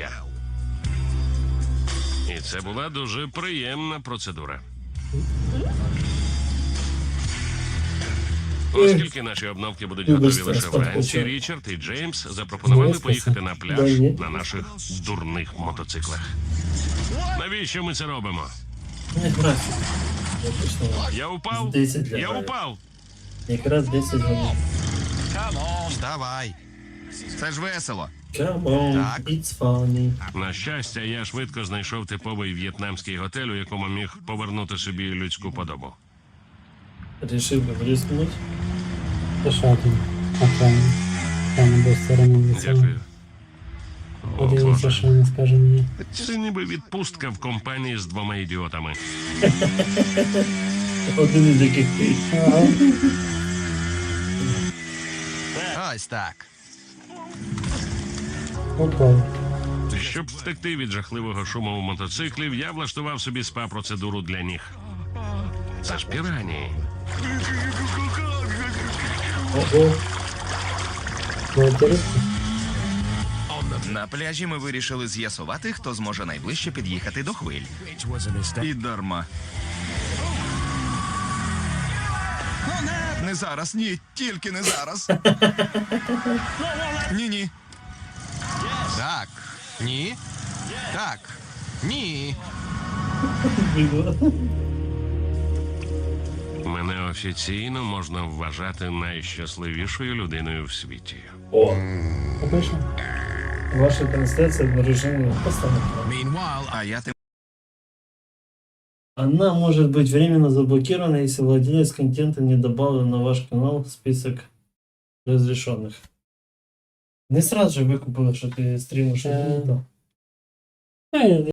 життя. І це була дуже приємна процедура. Оскільки наші обновки будуть готові лише вранці. Річард і Джеймс запропонували поїхати на пляж на наших дурних мотоциклах. Навіщо ми це робимо? Я упав? Я упав. Якраз 10 годин. Давай. Це ж весело. Come on, Так. it's funny. На щастя, я швидко знайшов типовий в'єтнамський готель, у якому міг повернути собі людську подобу. Там? Сторони лиця. Дякую. О, Подивимося, Боже. що він скаже мені. Це ніби відпустка в компанії з двома ідіотами. Один із яких ти. Ага. Ось так. Готово. Щоб втекти від жахливого шуму у мотоциклів, я влаштував собі спа-процедуру для ніг. Це ж пірані. Ого. Ну. На пляжі ми вирішили з'ясувати, хто зможе найближче під'їхати до хвиль. І дарма. Не зараз, ні, тільки не зараз. Ні, ні. Так. Ні. Так. Ні. Мене офіційно можна вважати найщасливішою людиною в світі. О, ваша трансляция в режиме постановки. А я тим Она может быть временно заблокирована, если владелец контента не добавил на ваш канал в список разрешенных. Не сразу же викупили, що ти стрімиш. Е. Е... Е,